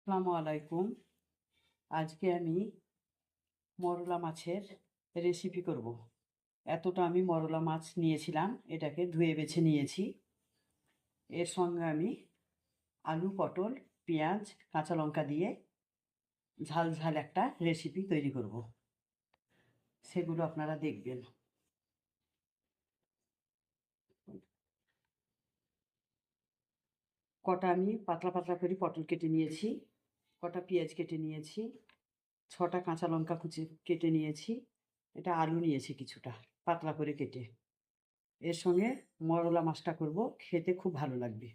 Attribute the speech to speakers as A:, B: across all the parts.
A: আসসালামু আলাইকুম। আজকে আমি মরলা মাছের রেসিপি করব। এতটা আমি মরলা মাছ নিয়েছিলাম, এটাকে ধুয়ে বেছে নিয়েছি। এর সঙ্গে আমি আলু, পটল, পেঁয়াজ, কাঁচা লঙ্কা দিয়ে ঝাল ঝাল একটা রেসিপি তৈরি করব। সেগুলো আপনারা দেখবেন। কটা আমি পাতলা পাতলা করে পটল কেটে নিয়েছি, কটা পেঁয়াজ কেটে নিয়েছি, ছটা কাঁচা লঙ্কা কুচি কেটে নিয়েছি, এটা আলু নিয়েছি কিছুটা পাতলা করে কেটে। এর সঙ্গে মরলা মাছটা করব, খেতে খুব ভালো লাগবে।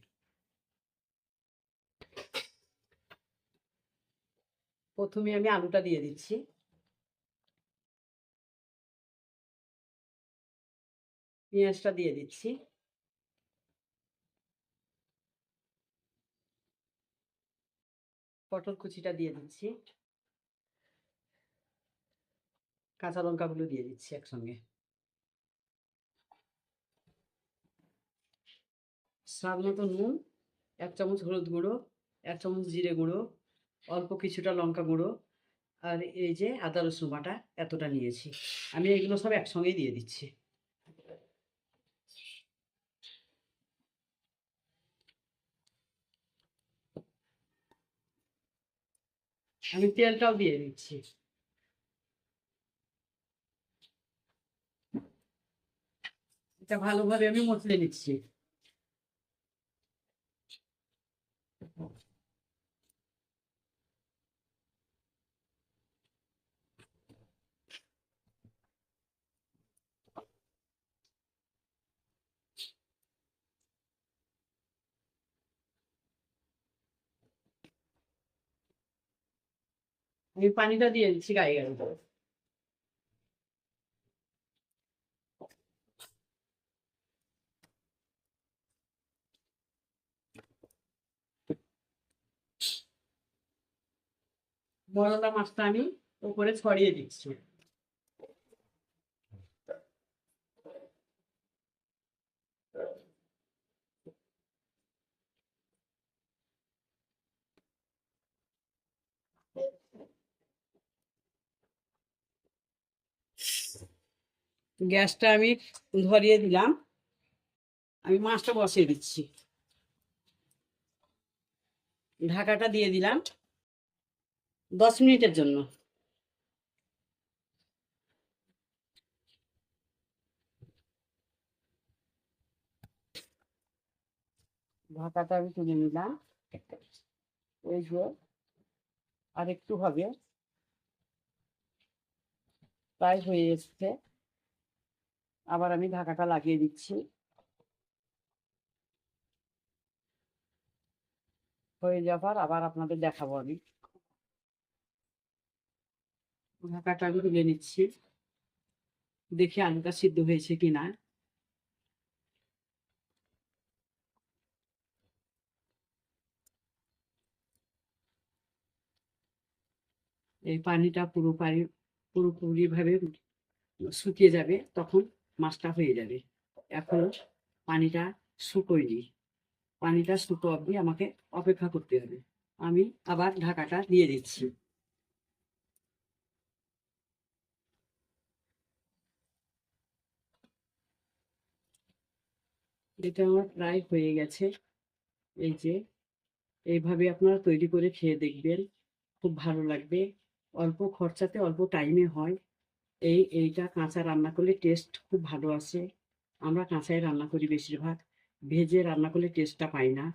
A: প্রথমে আমি আলুটা দিয়ে দিচ্ছি। পেঁয়াজটা দিয়ে দিচ্ছি। পটল কুচিটা দিয়ে দিচ্ছি। কাঁচা লঙ্কাগুলো দিয়ে দিচ্ছি একসঙ্গে। স্বাদ মতো নুন, এক চামচ হলুদ গুঁড়ো, এক চামচ জিরে গুঁড়ো, অল্প কিছুটা লঙ্কা গুঁড়ো আর এই যে আদা রসুন বাটা এতটা নিয়েছি। আমি এগুলো সব একসঙ্গেই দিয়ে দিচ্ছি। আমি তেলটাও দিয়ে দিচ্ছি। এটা ভালোভাবে আমি মশলে নিচ্ছি। আমি পানিটা দিয়ে দিচ্ছি গায়ে গায়ে বড়টা মাছটা আমি উপরে ছড়িয়ে দিচ্ছি। গ্যাসটা আমি ধরিয়ে দিলাম। আমি মাছটা বসিয়ে দিচ্ছি। ঢাকাটা দিয়ে দিলাম দশ মিনিটের জন্য। ঢাকাটা আমি তুলে নিলাম। এই যে আর একটু হবে। প্রায় হয়ে এসছে। আবার আমি ঢাকাটা লাগিয়ে দিচ্ছি। হয়ে যাবার, আবার আপনাদের দেখাবো আমি। ঢাকাটা আমি তুলে নিচ্ছি। দেখি আলুটা সিদ্ধ হয়েছে কিনা। এই পানিটা পুরোপুরি পানি পুরোপুরিভাবে শুকিয়ে যাবে তখন। মাছটা হয়ে যাবে। এখন পানিটা শুকোয়নি। পানিটা শুকো অবধি আমাকে অপেক্ষা করতে হবে। আমি আবার ঢাকাটা দিয়ে দিচ্ছি। এটা আমার প্রায় হয়ে গেছে। এই যে, এইভাবে আপনারা তৈরি করে খেয়ে দেখবেন। খুব ভালো লাগবে। অল্প খরচাতে অল্প টাইমে হয়। এই, এইটা কাঁচা রান্না করলে টেস্ট খুব ভালো আসে। আমরা কাঁচাই রান্না করি বেশিরভাগ। ভেজে রান্না করলে টেস্টটা পাই না।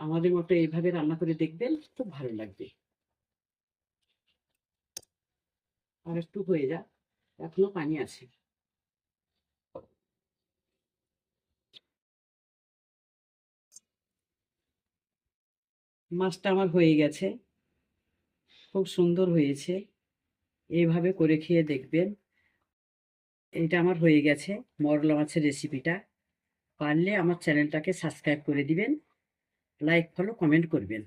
A: আমাদের মতো এইভাবে রান্না করে দেখবেন খুব ভালো লাগবে। আর একটু হয়ে যা এখনও পানি আছে। মাছটা আমার হয়ে গেছে। খুব সুন্দর হয়েছে। এইভাবে করে খেয়ে দেখবেন। এটা আমার হয়ে গেছে মরলা মাছের রেসিপিটা পারলে আমার চ্যানেলটাকে সাবস্ক্রাইব করে দিবেন। লাইক ফলো কমেন্ট করবেন।